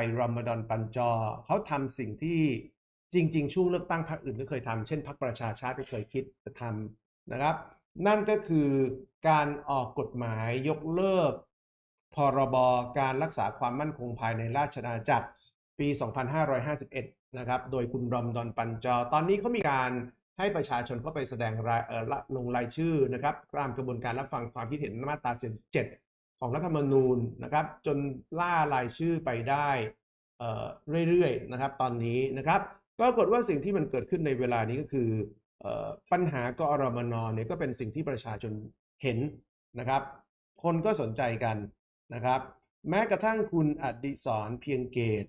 ไปรอมฎอนปันจอเขาทำสิ่งที่จริง ๆ ช่วงเลือกตั้งพรรคอื่นก็เคยทำเช่นพรรคประชาชาติก็เคยคิดจะทำนะครับ นั่นก็คือการออกกฎหมายยกเลิก พรบการรักษาความมั่นคงภายในราชอาณาจักรปี 2551 นะครับ โดยคุณรอมฎอนปันจอ ตอนนี้เขามีการให้ประชาชนเข้าไปแสดงรายละลงรายชื่อนะครับตามกระบวนการรับฟังความคิดเห็นมาตรา 47 ของรัฐธรรมนูญนะครับ จนล่ารายชื่อไปได้เรื่อยๆนะครับ ตอนนี้นะครับก็ปรากฏว่าสิ่งที่มันเกิดขึ้นในเวลานี้ก็คืออปัญหากอรมนเนี่ยก็เป็นสิ่งที่ประชาชนเห็นนะครับ คนก็สนใจกันนะครับ แม้กระทั่งคุณอดิศรเพียงเกต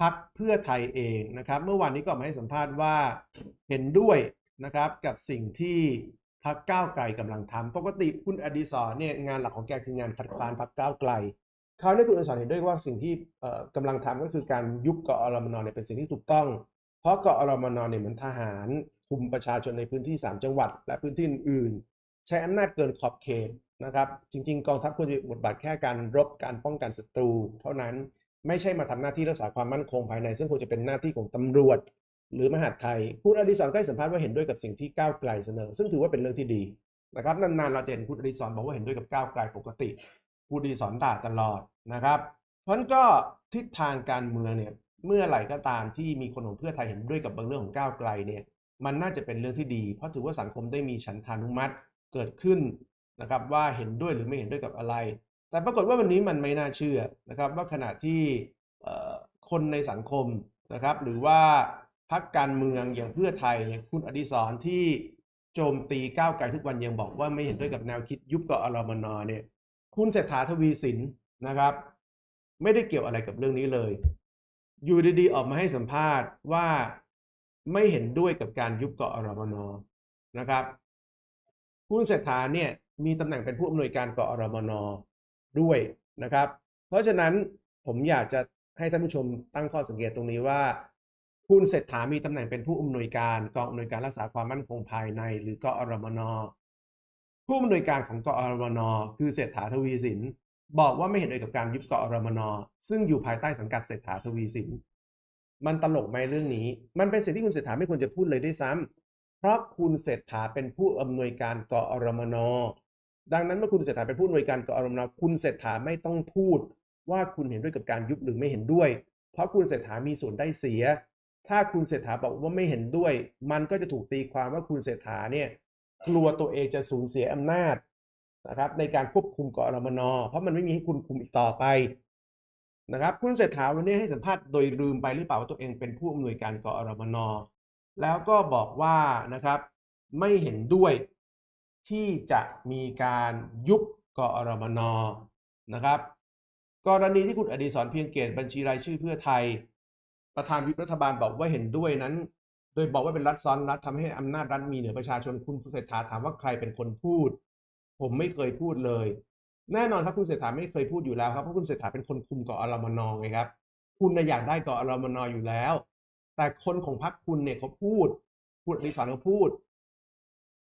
พักเพื่อไทยเองนะครับ เมื่อวานนี้ก็มาให้สัมภาษณ์ว่าเห็นด้วยนะครับกับสิ่งที่ พักก้าวไกลกำลังทำปกติคุณอดิศรเนี่ยงานหลักของแกคืองานขัดขวางพักก้าวไกลคราวนี้คุณอดิศรเห็นด้วยว่าสิ่งที่เอ่อกำลังทำก็คือการยุบกอรมนเนี่ยเป็นสิ่งที่ถูกต้อง เพราะกอรมนเนี่ยเหมือนทหารคุมประชาชนในพื้นที่ 3 จังหวัด และพื้นที่อื่นใช้อำนาจเกินขอบเขตนะครับจริง ๆ กองทัพควรจะมีบทบาทแค่การรบการป้องกันศัตรู เท่านั้นไม่ใช่มาทำหน้าที่รักษาความมั่นคงภายใน ซึ่งควรจะเป็นหน้าที่ของตำรวจ หรือมหาดไทยคุณอดิศรก็ให้สัมภาษณ์ว่าเห็นด้วยกับสิ่งที่ก้าวไกลเสนอ ซึ่งถือว่าเป็นเรื่องที่ดีนะครับนานๆเราจะเห็นคุณอดิศรบอกว่าเห็นด้วยกับก้าวไกลปกติคุณอดิศรด่าตลอดนะครับเพราะฉะนั้นก็ทิศทางการเมืองเนี่ยเมื่อไหร่ก็ตามที่มีคนของเพื่อไทยเห็นด้วยกับบางเรื่องของก้าวไกลเนี่ยมันน่าจะเป็นเรื่องที่ดี เพราะถือว่าสังคมได้มีฉันทานุมัติเกิดขึ้นนะครับว่าเห็นด้วยหรือไม่เห็นด้วยกับอะไร แต่ปรากฏว่าวันนี้มันไม่น่าเชื่อนะครับว่าขณะที่คนในสังคมนะครับหรือว่า พรรคการเมืองอย่างเพื่อไทยคุณอดิศรที่โจมตีก้าวไกลทุกวันยังบอกว่าไม่เห็นด้วยกับแนวคิดยุบกอรมนเนี่ย คุณเศรษฐาทวีสินนะครับ ไม่ได้เกี่ยวอะไรกับเรื่องนี้เลย อยู่ดีๆออกมาให้สัมภาษณ์ว่าไม่เห็นด้วยกับการยุบกอรมนนะครับ คุณเศรษฐาเนี่ยมีตำแหน่งเป็นผู้อำนวยการกอรมนด้วยนะครับ เพราะฉะนั้นผมอยากจะให้ท่านผู้ชมตั้งข้อสังเกตตรงนี้ว่า คุณเศรษฐามีตำแหน่งเป็นผู้อำนวยการกองอำนวยการรักษาความมั่นคงภายใน หรือกอรมน ผู้อำนวยการของกอรมน คือเศรษฐาทวีสิน บอกว่าไม่เห็นด้วยกับการยุบกอรมน ซึ่งอยู่ภายใต้สังกัดเศรษฐาทวีสิน มันตลกไหมเรื่องนี้ มันเป็นสิ่งที่คุณเศรษฐาไม่ควรจะพูดเลยด้วยซ้ำเพราะคุณเศรษฐาเป็นผู้อำนวยการกอรมน ดังนั้นเมื่อคุณเศรษฐาเป็นผู้อำนวยการกอรมน คุณเศรษฐาไม่ต้องพูดว่าคุณเห็นด้วยกับการยุบหรือไม่เห็นด้วย เพราะคุณเศรษฐามีส่วนได้เสีย ถ้าคุณเศรษฐาบอกว่าไม่เห็นด้วย มันก็จะถูกตีความว่าคุณเศรษฐาเนี่ยกลัวตัวเองจะสูญเสียอำนาจนะครับในการควบคุมกอรมนเพราะมันไม่มีให้คุณคุมอีกต่อไปนะครับคุณเศรษฐาวันนี้ให้สัมภาษณ์โดยลืมไปหรือเปล่าว่าตัวเองเป็นผู้อำนวยการกอรมนแล้วก็บอกว่านะครับไม่เห็นด้วยที่จะมีการยุบกอรมนนะครับ กรณีที่คุณอดีศรเพียงเกตบัญชีรายชื่อเพื่อไทย ประธานวิปรัฐบาลบอกว่าเห็นด้วยนั้น โดยบอกว่าเป็นรัฐซ้อนรัฐทำให้อำนาจรัฐมีเหนือประชาชนคุณเศรษฐาถามว่าใครเป็นคนพูด ผมไม่เคยพูดเลย แน่นอนครับคุณเศรษฐาไม่เคยพูดอยู่แล้วครับเพราะคุณเศรษฐาเป็นคนคุมกอรมนไงครับคุณนะอยากได้กอรมนอยู่แล้ว แต่คนของพรรคคุณเนี่ยเขาพูดคุณอดิศรเขาพูด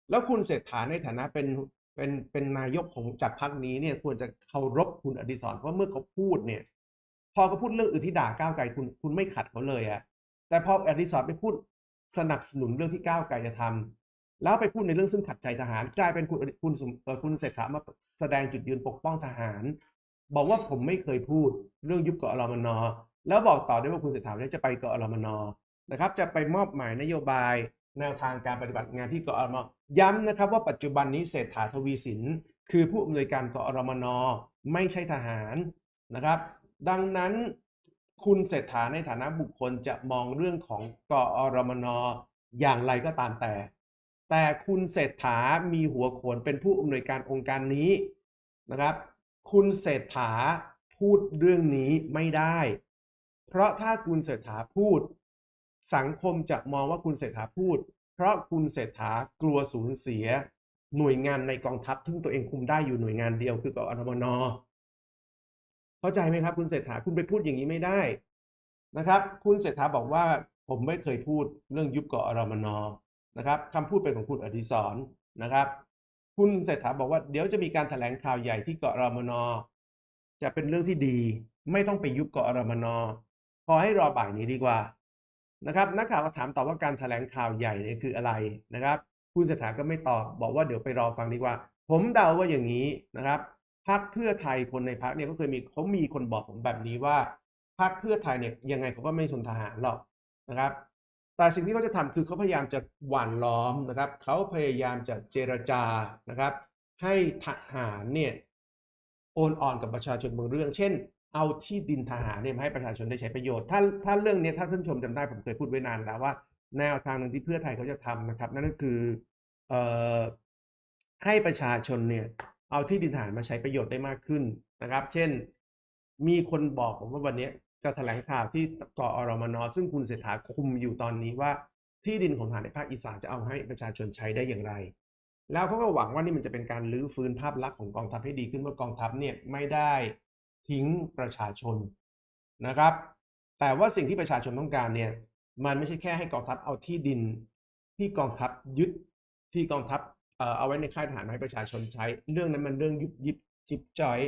แล้วคุณเศรษฐาในฐานะเป็นเป็นเป็นนายกของจากพรรคนี้เนี่ยควรจะเคารพคุณอดิศรเพราะเมื่อเขาพูดเนี่ย พอเขาพูดเรื่องอื่นที่ด่าก้าวไกลคุณคุณไม่ขัดเขาเลยอะแต่พออดิศรไปพูดสนับสนุนเรื่องที่ก้าวไกลจะทำแล้วไปพูดในเรื่องซึ่งขัดใจทหารกลายเป็นคุณคุณคุณเศรษฐามาแสดงจุดยืนปกป้องทหาร บอกว่าผมไม่เคยพูดเรื่องยุบกอรมนแล้วบอกต่อด้วยว่าคุณเศรษฐาเนี่ยจะไปกอรมนนะครับ จะไปมอบหมายนโยบายแนวทางการปฏิบัติงานที่กอรมนย้ำนะครับว่าปัจจุบันนี้เศรษฐาทวีสิน คือผู้อำนวยการกอรมนไม่ใช่ทหารนะครับ ดังนั้นคุณเศรษฐาในฐานะบุคคลจะมองเรื่องของกอรมนอย่างไรก็ตามแต่ แต่คุณเศรษฐามีหัวโขนเป็นผู้อำนวยการองค์การนี้นะครับ คุณเศรษฐาพูดเรื่องนี้ไม่ได้ เพราะถ้าคุณเศรษฐาพูด สังคมจะมองว่าคุณเศรษฐาพูด เพราะคุณเศรษฐากลัวสูญเสีย หน่วยงานในกองทัพซึ่งตัวเองคุมได้อยู่หน่วยงานเดียวคือกอรมน เข้าใจไหมครับคุณเศรษฐาคุณไปพูดอย่างนี้ไม่ได้นะครับ คุณเศรษฐาบอกว่าผมไม่เคยพูดเรื่องยุบกอรมนนะครับคำพูดเป็นของคุณอดิศรนะครับ คุณเศรษฐาบอกว่าเดี๋ยวจะมีการแถลงข่าวใหญ่ที่กอรมนจะเป็นเรื่องที่ดี ไม่ต้องไปยุบกอรมนพอให้รอบ่ายนี้ดีกว่านะครับนักข่าวก็ถามตอบว่าการแถลงข่าวใหญ่เนี่ยคืออะไรนะครับ คุณเศรษฐาก็ไม่ตอบบอกว่าเดี๋ยวไปรอฟังดีกว่า ผมเดาว่าอย่างนี้นะครับ พรรคเพื่อไทยคนในพรรคเนี่ยก็เคยมีเขามีคนบอกผมแบบนี้ว่าพรรคเพื่อไทยเนี่ยยังไงเขาก็ไม่ทนทหารหรอกนะครับ แต่สิ่งที่เขาจะทำคือเขาพยายามจะหว่านล้อมนะครับเขาพยายามจะเจรจานะครับ ให้ทหารเนี่ยโอนอ่อนกับประชาชนบางเรื่อง เช่น เอาที่ดินทหารเนี่ยมาให้ประชาชนได้ใช้ประโยชน์ ถ้าถ้าเรื่องนี้ถ้าท่านชมจำได้ผมเคยพูดไว้นานแล้วว่าแนวทางหนึ่งที่เพื่อไทยเขาจะทำนะครับ นั่นก็คือเอ่อให้ประชาชนเนี่ย เอาที่ดินทหารมาใช้ประโยชน์ได้มากขึ้นนะครับ เช่น มีคนบอกผมว่าวันนี้จะแถลงข่าวที่กอรมนซึ่งคุณเศรษฐาคุมอยู่ตอนนี้ว่า ที่ดินของทหารในภาคอีสานจะเอาให้ประชาชนใช้ได้อย่างไร แล้วเขาก็หวังว่านี่มันจะเป็นการลื้อฟื้นภาพลักษณ์ของกองทัพให้ดีขึ้นว่ากองทัพเนี่ยไม่ได้ทิ้งประชาชนนะครับ แต่ว่าสิ่งที่ประชาชนต้องการเนี่ยมันไม่ใช่แค่ให้กองทัพเอาที่ดินที่กองทัพยึดที่กองทัพ เอ่อเอาไว้ในค่ายทหารให้ประชาชนใช้ เรื่องนั้นมันเรื่องยุบยิบจิบจอย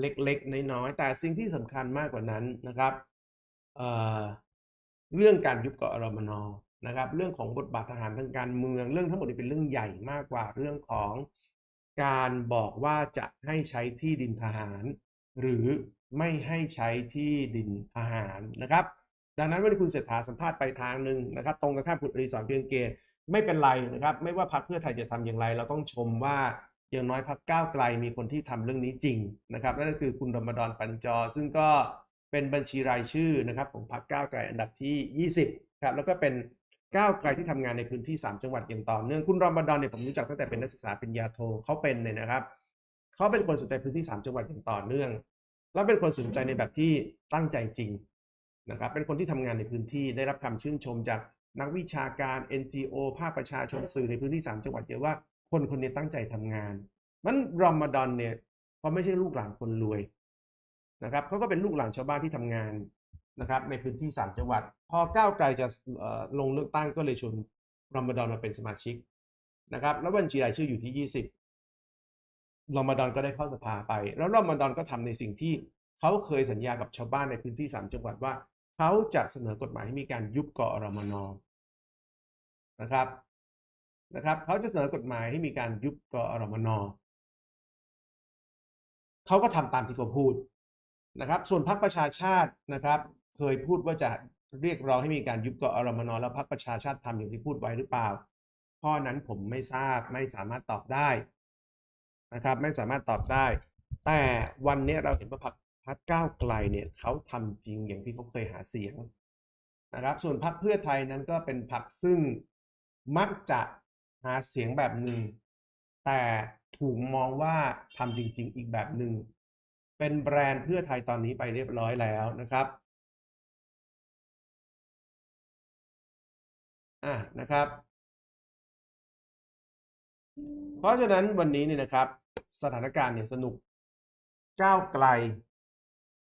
เล็กๆ น้อยๆแต่สิ่งที่สำคัญมากกว่านั้นนะครับเอ่อเรื่องการยุบกอรมนนะครับ เรื่องของบทบาททหารทางการเมือง เรื่องทั้งหมดนี้เป็นเรื่องใหญ่มากกว่าเรื่องของการบอกว่าจะให้ใช้ที่ดินทหาร หรือไม่ให้ใช้ที่ดินทหารนะครับ ดังนั้นวันนี้คุณเศรษฐาสัมภาษณ์ไปทางหนึ่งนะครับ ตรงกับข้ามคุณอริสรเพียงเกต ไม่เป็นไรนะครับ ไม่ว่าพรรคเพื่อไทยจะทำอย่างไร เราต้องชมว่าอย่างน้อยพรรคก้าวไกลมีคนที่ทำเรื่องนี้จริงนะครับนั่นก็คือคุณรมดอนปัญจอ ซึ่งก็เป็นบัญชีรายชื่อนะครับของพรรคก้าวไกลอันดับที่ 20ครับแล้วก็เป็นก้าวไกลที่ทำงานในพื้นที่ 3 จังหวัดอย่างต่อเนื่องคุณรมดอนเนี่ยผมรู้จักตั้งแต่เป็นนักศึกษาปริญญาโทเขาเป็นเนี่ยนะครับเขาเป็นคนสนใจพื้นที่ 3 จังหวัดอย่างต่อเนื่อง แล้วเป็นคนสนใจในแบบที่ตั้งใจจริงนะครับเป็นคนที่ทำงานในพื้นที่ได้รับคำชื่นชมจาก นักวิชาการ NGO ภาคประชาชนสื่อในพื้นที่ 3 จังหวัดเยอะว่าคนคนนี้ตั้งใจทำงาน มันรอมฎอนเนี่ยเขาไม่ใช่ลูกหลานคนรวยนะครับเขาก็เป็นลูกหลานชาวบ้านที่ทำงานนะครับ ในพื้นที่ 3 จังหวัด พอก้าวไกลจะลงเลือกตั้งก็เลยชวนรอมฎอนมาเป็นสมาชิกนะครับ แล้วบัญชีรายชื่ออยู่ที่ 20รอมฎอนก็ได้เข้าสภาไป แล้วรอมฎอนก็ทำในสิ่งที่เขาเคยสัญญากับชาวบ้านในพื้นที่ 3 จังหวัดว่าเขาจะเสนอกฎหมายให้มีการยุบกอรมน นะครับนะครับเขาจะเสนอกฎหมายให้มีการยุบกอรมนเขาก็ทำตามที่เขาพูดนะครับ ส่วนพรรคประชาชาตินะครับ เคยพูดว่าจะเรียกร้องให้มีการยุบกอรมนแล้วพรรคประชาชาติทำอย่างที่พูดไว้หรือเปล่า ข้อนั้นผมไม่ทราบไม่สามารถตอบได้นะครับไม่สามารถตอบได้ แต่วันนี้เราเห็นว่าพรรคพรรคก้าวไกลเนี่ยเขาทำจริงอย่างที่เขาเคยหาเสียงนะครับ ส่วนพรรคเพื่อไทยนั้นก็เป็นพรรคซึ่ง มักจะหาเสียงแบบหนึ่ง แต่ถูกมองว่าทำจริง ๆ อีกแบบหนึ่ง เป็นแบรนด์เพื่อไทยตอนนี้ไปเรียบร้อยแล้วนะครับอะนะครับ เพราะฉะนั้นวันนี้เนี่ยนะครับ สถานการณ์เนี่ยสนุกก้าวไกล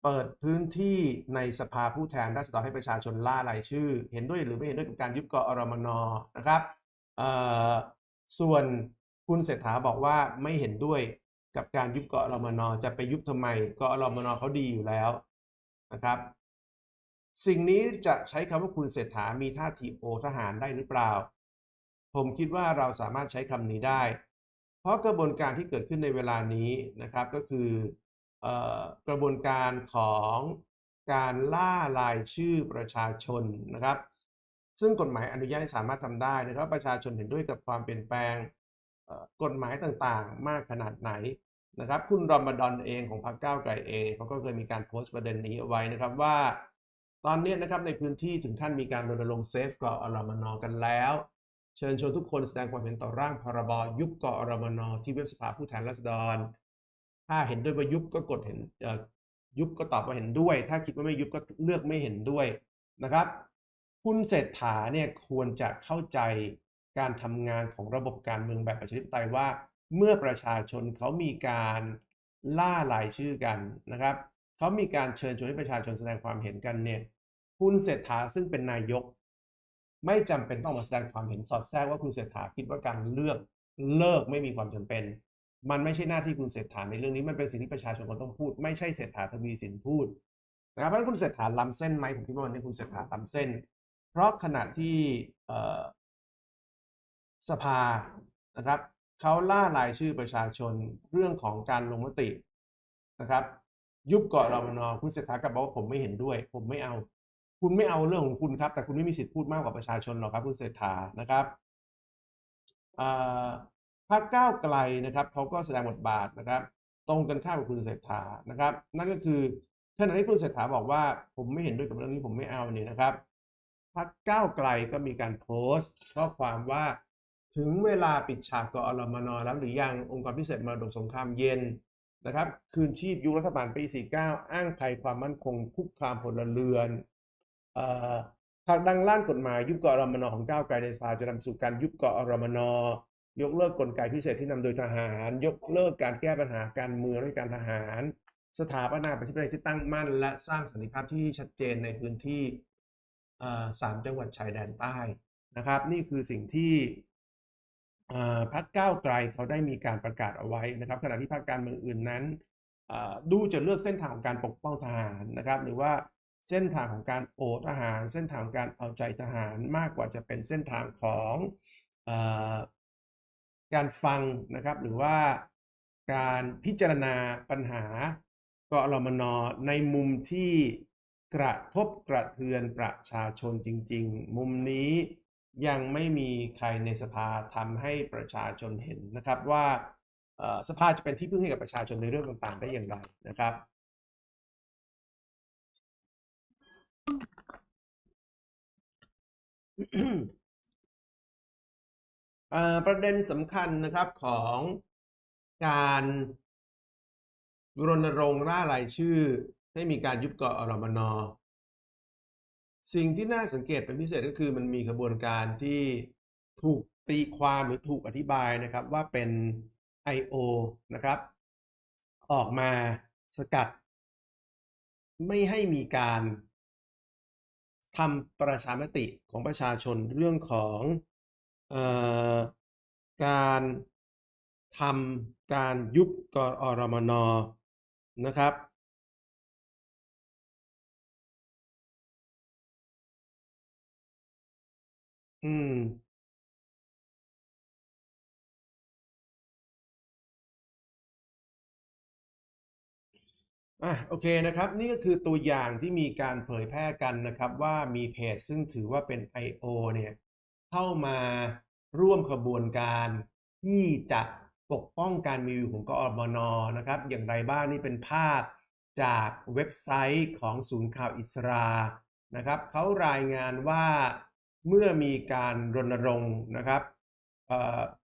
เปิดพื้นที่ในสภาผู้แทนราษฎรให้ประชาชนล่ารายชื่อ เห็นด้วยหรือไม่เห็นด้วยกับการยุบกอรมนนะครับส่วนคุณเศรษฐาบอกว่าไม่เห็นด้วยกับการยุบกอรมนจะไปยุบทำไมกอรมนเขาดีอยู่แล้วนะครับสิ่งนี้จะใช้คำว่าคุณเศรษฐามีท่าทีโอทหารได้หรือเปล่า ผมคิดว่าเราสามารถใช้คำนี้ได้ เพราะกระบวนการที่เกิดขึ้นในเวลานี้นะครับก็คือ กระบวนการของการล่ารายชื่อประชาชนนะครับ ซึ่งกฎหมายอนุญาตให้สามารถทำได้นะครับ ประชาชนเห็นด้วยกับความเปลี่ยนแปลงกฎหมายต่างๆ มากขนาดไหนนะครับ คุณรอมฎอนเองของพรรคก้าวไกลเองเขาก็เคยมีการโพสต์ประเด็นนี้เอาไว้นะครับว่า ตอนนี้นะครับในพื้นที่ถึงขั้นมีการรณรงค์เซฟกอรมนกันแล้ว เชิญชวนทุกคนแสดงความเห็นต่อร่างพรบยุบกอรมนที่เว็บสภาผู้แทนราษฎร ถ้าเห็นด้วยว่ายุบก็กดเห็นยุบก็ตอบว่าเห็นด้วย ถ้าคิดว่าไม่ยุบก็เลือกไม่เห็นด้วยนะครับ คุณเศรษฐาเนี่ยควรจะเข้าใจการทำงานของระบบการเมืองแบบประชาธิปไตยว่า เมื่อประชาชนเขามีการล่ารายชื่อกันนะครับเขามีการเชิญชวนให้ประชาชนแสดงความเห็นกันเนี่ยคุณเศรษฐาซึ่งเป็นนายก ไม่จำเป็นต้องมาแสดงความเห็นสอดแทรกว่าคุณเศรษฐาคิดว่าการเลือกเลิกไม่มีความจำเป็น มันไม่ใช่หน้าที่คุณเศรษฐาในเรื่องนี้มันเป็นสิ่งที่ประชาชนคนต้องพูด ไม่ใช่เศรษฐาทวีสินพูดนะครับเพราะฉะนั้นคุณเศรษฐาล้ำเส้นไหมผมคิดว่าวันนี้คุณเศรษฐาล้ำเส้น เพราะขณะที่สภานะครับเขาล่ารายชื่อประชาชนเรื่องของการลงมตินะครับ ยุบเกาะรามนอคุณเศรษฐากลับบอกว่าผมไม่เห็นด้วย ผมไม่เอา คุณไม่เอาเรื่องของคุณครับ แต่คุณไม่มีสิทธิ์พูดมากกว่าประชาชนหรอกครับ คุณเศรษฐานะครับอ พรรคก้าวไกลนะครับเขาก็แสดงบทบาทนะครับ ตรงกันข้ามกับคุณเศรษฐานะครับ นั่นก็คือขณะที่คุณเศรษฐาบอกว่าผมไม่เห็นด้วยกับเรื่องนี้ผมไม่เอาเนี่ยนะครับพรรคก้าวไกลก็มีการโพสต์ข้อความว่าถึงเวลาปิดฉากกอรมนแล้วหรือยังองค์กรพิเศษมรดกสงครามเย็นนะครับ คืนชีพยุครัฐบาลปี 49 อ้างภัยความมั่นคงคุกคามพลเรือนเอ่อผลักดังร่างกฎหมายยุบกอรมนของก้าวไกลในสภาจะนำสู่การยุบกอรมน ยกเลิกกลไกพิเศษที่นำโดยทหาร ยกเลิกการแก้ปัญหาการเมืองด้วยการทหาร สถาปนาประชาธิปไตยที่ตั้งมั่น และสร้างสันติภาพที่ชัดเจนในพื้นที่สามจังหวัดชายแดนใต้นะครับ นี่คือสิ่งที่พรรคก้าวไกลเขาได้มีการประกาศเอาไว้นะครับ ขณะที่พรรคการเมืองอื่นนั้นดูจะเลือกเส้นทางของการปกป้องทหารนะครับ หรือว่าเส้นทางของการโอทหาร เส้นทางการเอาใจทหารมากกว่าจะเป็นเส้นทางของ การฟังนะครับหรือว่าการพิจารณาปัญหากอรมนในมุมที่กระทบกระเทือนประชาชนจริง ๆ มุมนี้ยังไม่มีใครในสภาทำให้ประชาชนเห็นนะครับว่าสภาจะเป็นที่พึ่งให้กับประชาชนในเรื่องต่างๆ ได้อย่างไรนะครับอ ประเด็นสำคัญนะครับของการรณรงค์ล่ารายชื่อ ให้มีการยุบกอรมน สิ่งที่น่าสังเกตเป็นพิเศษก็คือมันมีขบวนการที่ถูกตีความหรือถูกอธิบายนะครับว่าเป็น I.O. นะครับ ออกมาสกัด ไม่ให้มีการทำประชามติของประชาชนเรื่องของ การทำการยุบกอรมนนะครับ อืม อะโอเคนะครับ นี่ก็คือตัวอย่างที่มีการเผยแพร่กันนะครับ ว่ามีเพจซึ่งถือว่าเป็น I.O. เนี่ย เข้ามาร่วมขบวนการที่จะปกป้องการมีอยู่ของกอรมนนะครับ อย่างไรบ้างนี่เป็นภาพจากเว็บไซต์ของศูนย์ข่าวอิสรานะครับเขารายงานว่าเมื่อมีการรณรงค์นะครับ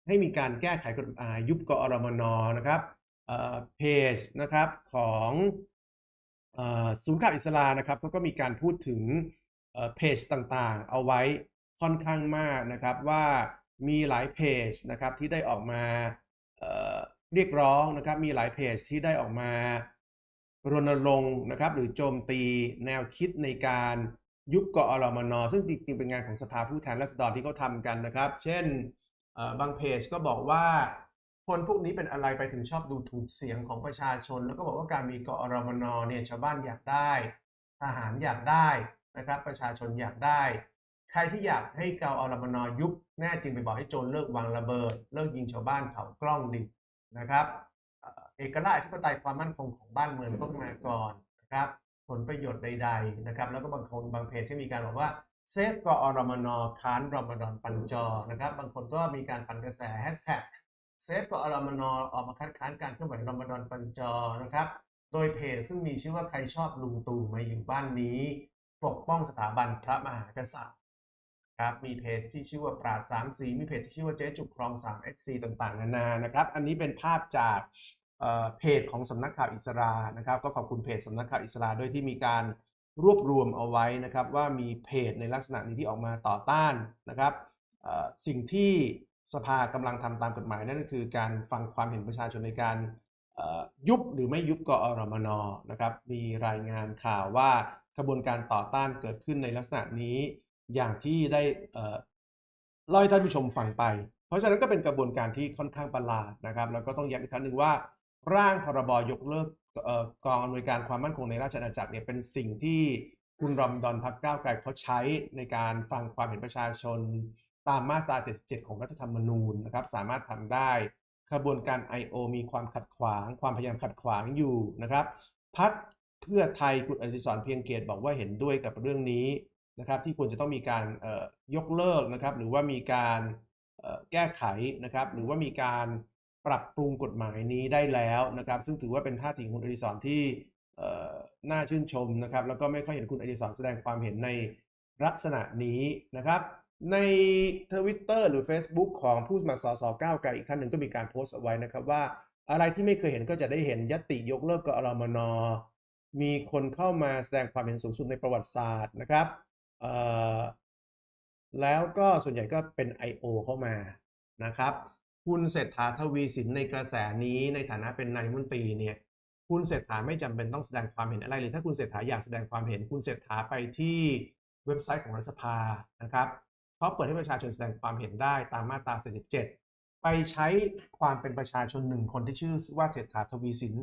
ให้มีการแก้ไขกฎหมายยุบกอรมนนะครับเพจนะครับของศูนย์ข่าวอิสรานะครับเขาก็มีการพูดถึงเพจต่างๆ เอาไว้ ค่อนข้างมากนะครับว่ามีหลายเพจนะครับที่ได้ออกมาเเรียกร้องนะครับมีหลายเพจที่ได้ออกมารณรงค์นะครับหรือโจมตีแนวคิดในการยุบกอรมน ซึ่งจริงๆ เป็นงานของสภาผู้แทนราษฎรที่เขาทำกันนะครับ เช่นบางเพจก็บอกว่าคนพวกนี้เป็นอะไรไปถึงชอบดูถูกเสียงของประชาชน แล้วก็บอกว่าการมีกอรมนเนี่ยชาวบ้านอยากได้ ทหารอยากได้นะครับประชาชนอยากได้ ใครที่อยากให้เกาอรมนอยุบแน่จริงไปบอกให้โจรเลิกวางระเบิด เลิกยิงชาวบ้านเผากล้องดินะครับเอกราชอธิปไตยความมั่นคงของบ้านเมืองต้องมาก่อนนะครับผลประโยชน์ใด ๆนะครับ แล้วก็บางคนบางเพจที่มีการบอกว่าเซฟกอรมนค้านรมฎอนปัญจอนะครับ บางคนก็มีการปั่นกระแสแฮชแท็กเซฟกอรมนอออกมาคัดค้านการเคลื่อนไหวรมฎอนปัญจอนะครับ โดยเพจซึ่งมีชื่อว่าใครชอบลุงตู่มาอยู่บ้านนี้ ปกป้องสถาบันพระมหากษัตริย์ ครับมีเพจที่ชื่อว่าปราดสามสีมีเพจที่ชื่อว่าเจ๊จุกครองสาม FC ต่างๆ นานานะครับ อันนี้เป็นภาพจากเเพจของสำนักข่าวอิสรานะครับ ก็ขอบคุณเพจสำนักข่าวอิสราด้วยที่มีการรวบรวมเอาไว้นะครับ ว่ามีเพจในลักษณะนี้ที่ออกมาต่อต้านนะครับสิ่งที่สภากำลังทำตามกฎหมายนั่นก็คือการฟังความเห็นประชาชนในการยุบหรือไม่ยุบกอรมนนะครับ มีรายงานข่าวว่า กระบวนการต่อต้านเกิดขึ้นในลักษณะนี้ อย่างที่ได้เล่าให้ท่านผู้ชมฟังไป เพราะฉะนั้นก็เป็นกระบวนการที่ค่อนข้างประหลาดนะครับ แล้วก็ต้องย้ำอีกครั้งหนึ่งว่า ร่างพรบยกเลิกกองอำนวยการความมั่นคงในราชอาณาจักรเนี่ยเป็นสิ่งที่คุณรอมดอนพักก้าวไกลเขาใช้ในการฟังความเห็นประชาชน ตามมาตรา 77 ของรัฐธรรมนูญนะครับสามารถทำได้ขบวนการ I.O. มีความขัดขวาง ความพยายามขัดขวางอยู่นะครับพักเพื่อไทยคุณอดิศรเพียงเกตบอกว่าเห็นด้วยกับเรื่องนี้ นะครับที่ควรจะต้องมีการยกเลิกนะครับ หรือว่ามีการแก้ไขนะครับ หรือว่ามีการปรับปรุงกฎหมายนี้ได้แล้วนะครับ ซึ่งถือว่าเป็นท่าทีของคุณอดิศรที่น่าชื่นชมนะครับ แล้วก็ไม่ค่อยเห็นคุณอดิศรแสดงความเห็นในลักษณะนี้นะครับ ในทวิตเตอร์หรือ Facebook ของผู้สมัครสสก้าวไกลอีกท่านหนึ่งก็มีการโพสต์เอาไว้นะครับว่าอะไรที่ไม่เคยเห็นก็จะได้เห็นยติยกเลิกกอรมนมีคนเข้ามาแสดงความเห็นสูงสุดในประวัติศาสตร์นะครับ แล้วก็ส่วนใหญ่ก็เป็น I.O. เข้ามานะครับ คุณเศรษฐาทวีสินในกระแสนี้ในฐานะเป็นนายมนตรีเนี่ยคุณเศรษฐาไม่จำเป็นต้องแสดงความเห็นอะไรเลยถ้าคุณเศรษฐาอยากแสดงความเห็นคุณเศรษฐาไปที่เว็บไซต์ของรัฐสภานะครับเพราเปิดให้ประชาชนแสดงความเห็นได้ตามมาตรา 47 ไปใช้ความเป็นประชาชนหนึ่งคนที่ชื่อว่าเศรษฐาทวีสิน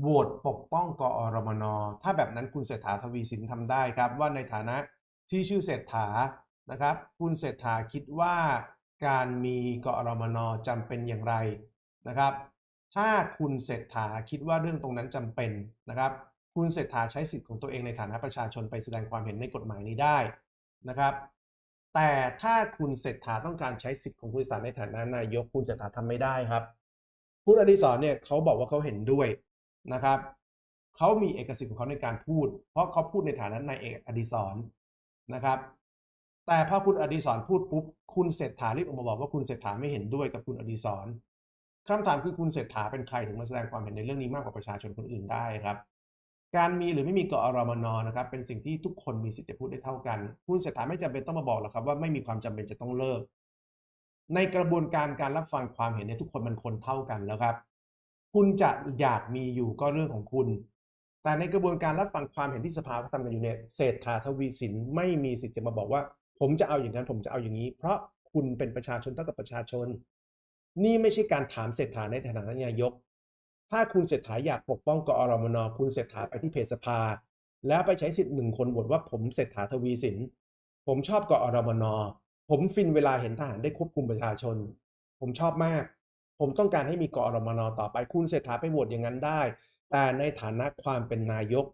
โหวตปกป้องกอรมน ถ้าแบบนั้นคุณเศรษฐาทวีสินทำได้ครับ ว่าในฐานะ ที่ชื่อเศรษฐานะครับ คุณเศรษฐาคิดว่าการมีกอรมนจำเป็นอย่างไรนะครับ ถ้าคุณเศรษฐาคิดว่าเรื่องตรงนั้นจำเป็นนะครับ คุณเศรษฐาใช้สิทธิ์ของตัวเองในฐานะประชาชนไปแสดงความเห็นในกฎหมายนี้ได้นะครับ แต่ถ้าคุณเศรษฐาต้องการใช้สิทธิ์ของคุณเศรในฐานะนายกคุณเศรษฐาทำไม่ได้ครับคุณอดิศรเนี่ยเขาบอกว่าเขาเห็นด้วยนะครับเขามีเอกสิทธิ์ของเขาในการพูด เพราะเขาพูดในฐานะนายเอกอดิศร นะครับ แต่พอคุณอดิศรพูดปุ๊บคุณเศรษฐารีบออกมาบอกว่าคุณเศรษฐาไม่เห็นด้วยกับคุณอดิศรคำถามคือคุณเศรษฐาเป็นใครถึงมาแสดงความเห็นในเรื่องนี้มากกว่าประชาชนคนอื่นได้ครับ การมีหรือไม่มีกอรมนนะครับ เป็นสิ่งที่ทุกคนมีสิทธิ์จะพูดได้เท่ากัน คุณเศรษฐาไม่จำเป็นต้องมาบอกหรอกครับว่าไม่มีความจำเป็นจะต้องเลิก ในกระบวนการการรับฟังความเห็นเนี่ยทุกคนมันคนเท่ากันแล้วครับ คุณจะอยากมีอยู่ก็เรื่องของคุณ แต่ในกระบวนการรับฟังความเห็นที่สภาเขาทำกันอยู่เนี่ยเศรษฐาทวีสินไม่มีสิทธิ์จะมาบอกว่า ผมจะเอาอย่างนั้นผมจะเอาอย่างนี้ เพราะคุณเป็นประชาชนเท่ากับประชาชน นี่ไม่ใช่การถามเศรษฐาในฐานะนายก ถ้าคุณเศรษฐาอยากปกป้องกอรมนคุณเศรษฐาไปที่เพจสภา แล้วไปใช้สิทธิ์หนึ่งคนบทว่าผมเศรษฐาทวีสิน ผมชอบกอรมนผมฟินเวลาเห็นทหารได้ควบคุมประชาชน ผมชอบมาก ผมต้องการให้มีกอรมนต่อไปคุณเศรษฐาไปโหวตอย่างนั้นได้ แต่ในฐานะความเป็นนายก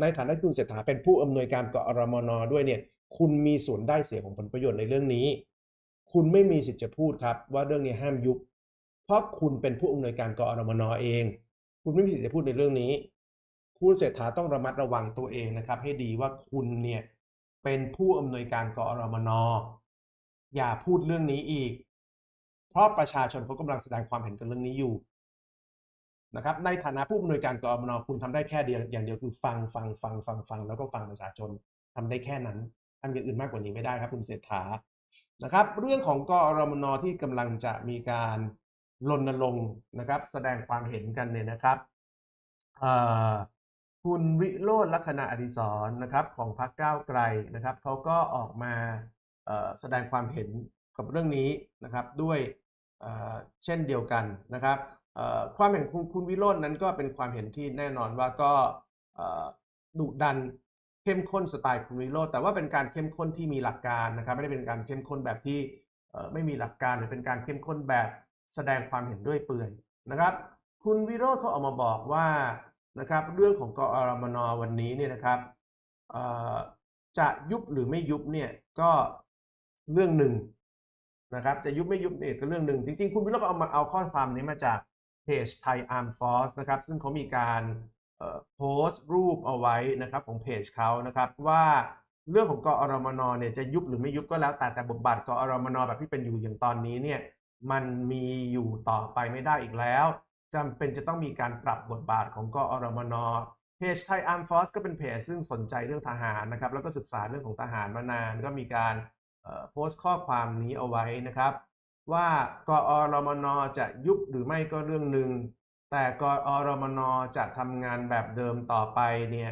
ในฐานะคุณเศรษฐาเป็นผู้อำนวยการกอรมนด้วยเนี่ย คุณมีส่วนได้เสียของผลประโยชน์ในเรื่องนี้ คุณไม่มีสิทธิ์จะพูดครับ ว่าเรื่องนี้ห้ามยุบ เพราะคุณเป็นผู้อำนวยการกอรมนเอง คุณไม่มีสิทธิ์จะพูดในเรื่องนี้ คุณเศรษฐาต้องระมัดระวังตัวเองนะครับ ให้ดีว่าคุณเนี่ยเป็นผู้อำนวยการกอรมนอย่าพูดเรื่องนี้อีก เพราะประชาชนเขากำลังแสดงความเห็นกับเรื่องนี้อยู่ นะครับในฐานะผู้อำนวยการกอรมนคุณทำได้แค่เดียวอย่างเดียวคือฟังฟังฟังฟังฟังแล้วก็ฟังประชาชนทำได้แค่นั้นทำอย่างอื่นมากกว่านี้ไม่ได้ครับคุณเศรษฐานะครับ เรื่องของกอรมนที่กำลังจะมีการรณรงค์นะครับ แสดงความเห็นกันเนี่ยนะครับคุณวิโรจน์ลักษณะอดิศรนะครับ ของพรรคก้าวไกลนะครับเขาก็ออกมาแสดงความเห็นกับเรื่องนี้นะครับด้วยเช่นเดียวกันนะครับ ความเห็นคุณคุณวิโรจน์นั้นก็เป็นความเห็นที่แน่นอนว่าก็ดุดันเข้มข้นสไตล์คุณวิโรจน์แต่ว่าเป็นการเข้มข้นที่มีหลักการนะครับไม่ได้เป็นการเข้มข้นแบบที่ไม่มีหลักการหรือเป็นการเข้มข้นแบบแสดงความเห็นด้วยเปื่อยนะครับ คุณวิโรจน์เขาออกมาบอกว่านะครับเรื่องของกอรมนวันนี้เนี่ยนะครับจะยุบหรือไม่ยุบเนี่ยก็เรื่องหนึ่งนะครับจะยุบไม่ยุบเนี่ยก็เรื่องหนึ่งจริงๆ คุณวิโรจน์ก็เอามาเอาข้อความนี้มาจาก เพจไทยอาร์มฟอสนะครับซึ่งเขามีการโพสต์รูปเอาไว้นะครับของเพจเขานะครับว่าเรื่องของกอรมนเนี่ยจะยุบหรือไม่ยุบก็แล้วแต่แต่บทบาทกอรมนแบบที่เป็นอยู่อย่างตอนนี้เนี่ยมันมีอยู่ต่อไปไม่ได้อีกแล้วจำเป็นจะต้องมีการปรับบทบาทของกอรมนเพจไทยอาร์มฟอสก็เป็นเพจซึ่งสนใจเรื่องทหารนะครับแล้วก็ศึกษาเรื่องของทหารมานานก็มีการโพสต์ข้อความนี้เอาไว้นะครับ ว่ากอรมนจะยุบหรือไม่ก็เรื่องหนึ่งแต่กอรมนจะทำงานแบบเดิมต่อไปเนี่ย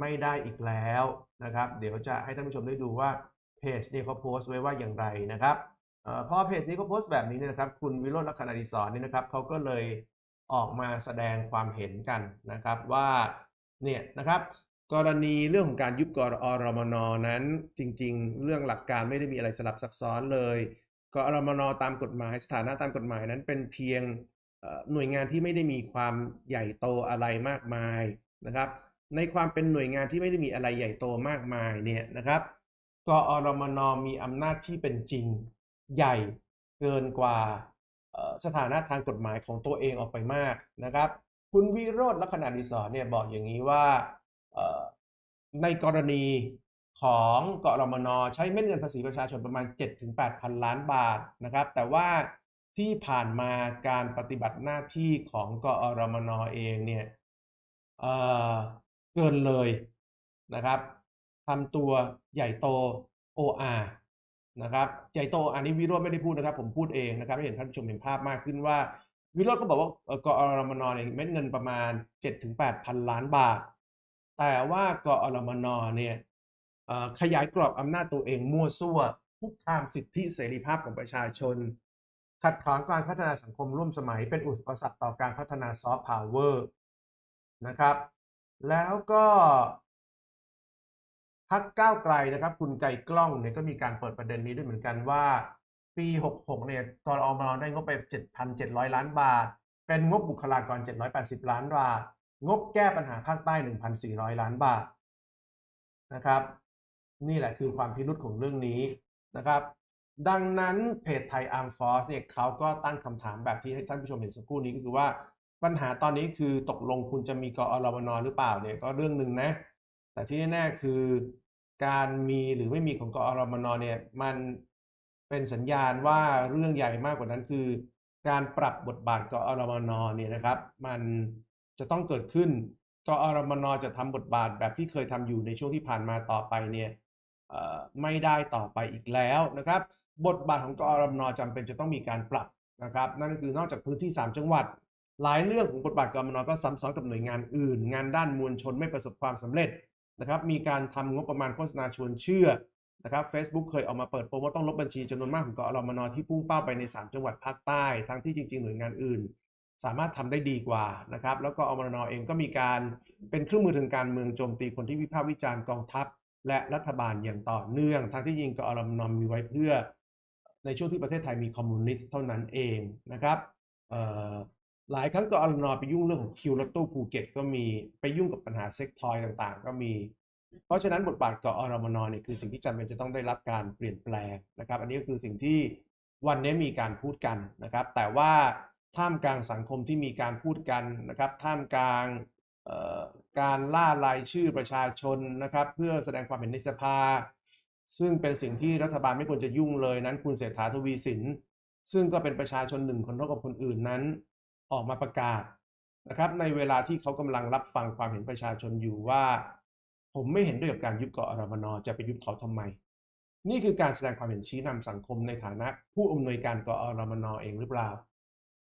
ไม่ได้อีกแล้วนะครับ เดี๋ยวจะให้ท่านผู้ชมได้ดูว่าเพจเนี้เขาโพสต์ไว้ว่าอย่างไรนะครับเอ่อพอเพจนี้เขาโพสต์แบบนี้เนี่ยนะครับ คุณวิโรจน์ลักษณะดิศรนี่นะครับเขาก็เลยออกมาแสดงความเห็นกันนะครับว่าเนี่ยนะครับกรณีเรื่องของการยุบกอรมนนั้น จริง ๆ เรื่องหลักการไม่ได้มีอะไรสลับซับซ้อนเลย กอรมนตามกฎหมาย สถานะตามกฎหมายนั้นเป็นเพียงหน่วยงานที่ไม่ได้มีความใหญ่โตอะไรมากมายนะครับ ในความเป็นหน่วยงานที่ไม่ได้มีอะไรใหญ่โตมากมายเนี่ยนะครับกอรมนมีอำนาจที่เป็นจริงใหญ่เกินกว่าสถานะทางกฎหมายของตัวเองออกไปมากนะครับ คุณวิโรจน์ลักษณะดิศรเนี่ยบอกอย่างนี้ว่าในกรณี ของกอรมนใช้เม็ดเงินภาษีประชาชนประมาณ 7-8พันล้านบาทนะครับ แต่ว่าที่ผ่านมาการปฏิบัติหน้าที่ของกอรมนเองเนี่ยเออเกินเลยนะครับทำตัวใหญ่โต OR นะครับใหญ่โตอันนี้วิโรจน์ไม่ได้พูดนะครับ ผมพูดเองนะครับให้เห็นท่านผู้ชมเห็นภาพมากขึ้นว่า วิโรจน์เขาบอกว่าเอ่อกอรมนเนี่ยเม็ดเงินประมาณ 7-8พันล้านบาท แต่ว่ากอรมนเนี่ย ขยายกรอบอำนาจตัวเองมั่วซั่วคุกคามสิทธิเสรีภาพของประชาชน ขัดขวางการพัฒนาสังคมร่วมสมัยเป็นอุปสรรคต่อการพัฒนาซอฟต์พาวเวอร์นะครับ แล้วก็พักก้าวไกลนะครับ คุณไกลกล้องเนี่ยก็มีการเปิดประเด็นนี้ด้วยเหมือนกันว่า ปี 66 เนี่ยกรอมได้งบไป 7,700 ล้านบาท เป็นงบบุคลากร 780 ล้านบาท งบแก้ปัญหาภาคใต้ 1,400 ล้านบาทนะครับ นี่แหละคือความพิรุษของเรื่องนี้นะครับ ดังนั้นเพจไทยอาร์มฟอร์สเนี่ยเขาก็ตั้งคำถามแบบที่ให้ท่านผู้ชมเห็นสักครู่นี้ก็คือว่าปัญหาตอนนี้คือตกลงคุณจะมีกอรมนหรือเปล่าเนี่ยก็เรื่องหนึ่งนะ แต่ที่แน่ๆคือการมีหรือไม่มีของกอรมนเนี่ยมันเป็นสัญญาณว่าเรื่องใหญ่มากกว่านั้นคือ การปรับบทบาทกอรมนเนี่ยนะครับ มันจะต้องเกิดขึ้นกอรมนจะทำบทบาทแบบที่เคยทำอยู่ในช่วงที่ผ่านมาต่อไปเนี่ย ไม่ได้ต่อไปอีกแล้วนะครับ บทบาทของกอรมนจำเป็นจะต้องมีการปรับนะครับ นั่นก็คือนอกจากพื้นที่ 3 จังหวัด หลายเรื่องของบทบาทกอรมนก็ซ้ำซ้อนกับหน่วยงานอื่น งานด้านมวลชนไม่ประสบความสำเร็จนะครับ มีการทำงบประมาณโฆษณาชวนเชื่อนะครับ Facebook เคยออกมาเปิดโปรว่าต้องลบบัญชีจำนวนมากของกอรมนที่พุ่งเป้าไปใน 3 จังหวัดภาคใต้ ทั้งที่จริง ๆ หน่วยงานอื่น สามารถทำได้ดีกว่านะครับ แล้วก็อมรนเองก็มีการเป็นเครื่องมือทางการเมืองโจมตีคนที่วิพากษ์วิจารณ์กองทัพ และรัฐบาลอย่างต่อเนื่องทั้งที่ยิงกอรมนมีไว้เพื่อ ในช่วงที่ประเทศไทยมีคอมมิวนิสต์เท่านั้นเองนะครับหลายครั้งกอรมนไปยุ่งเรื่องของคิวรถตู้ภูเก็ต ก็มีไปยุ่งกับปัญหาเซ็กทอยต่างๆ ก็มี เพราะฉะนั้นบทบาทกอรมนเนี่ยคือสิ่งที่จำเป็นจะต้องได้รับการเปลี่ยนแปลงนะครับ อันนี้ก็คือสิ่งที่วันนี้มีการพูดกันนะครับ แต่ว่าท่ามกลางสังคมที่มีการพูดกันนะครับ ท่ามกลาง การล่ารายชื่อประชาชนนะครับ เพื่อแสดงความเห็นในสภา ซึ่งเป็นสิ่งที่รัฐบาลไม่ควรจะยุ่งเลยนั้นคุณเศรษฐาทวีสิน ซึ่งก็เป็นประชาชนหนึ่งคนเท่ากับคนอื่นนั้น ออกมาประกาศนะครับ ในเวลาที่เขากำลังรับฟังความเห็นประชาชนอยู่ว่า ผมไม่เห็นด้วยกับการยุบกอรมนจะไปยุบเขาทำไม นี่คือการแสดงความเห็นชี้นำสังคมในฐานะผู้อำนวยการกอรมนเองหรือเปล่า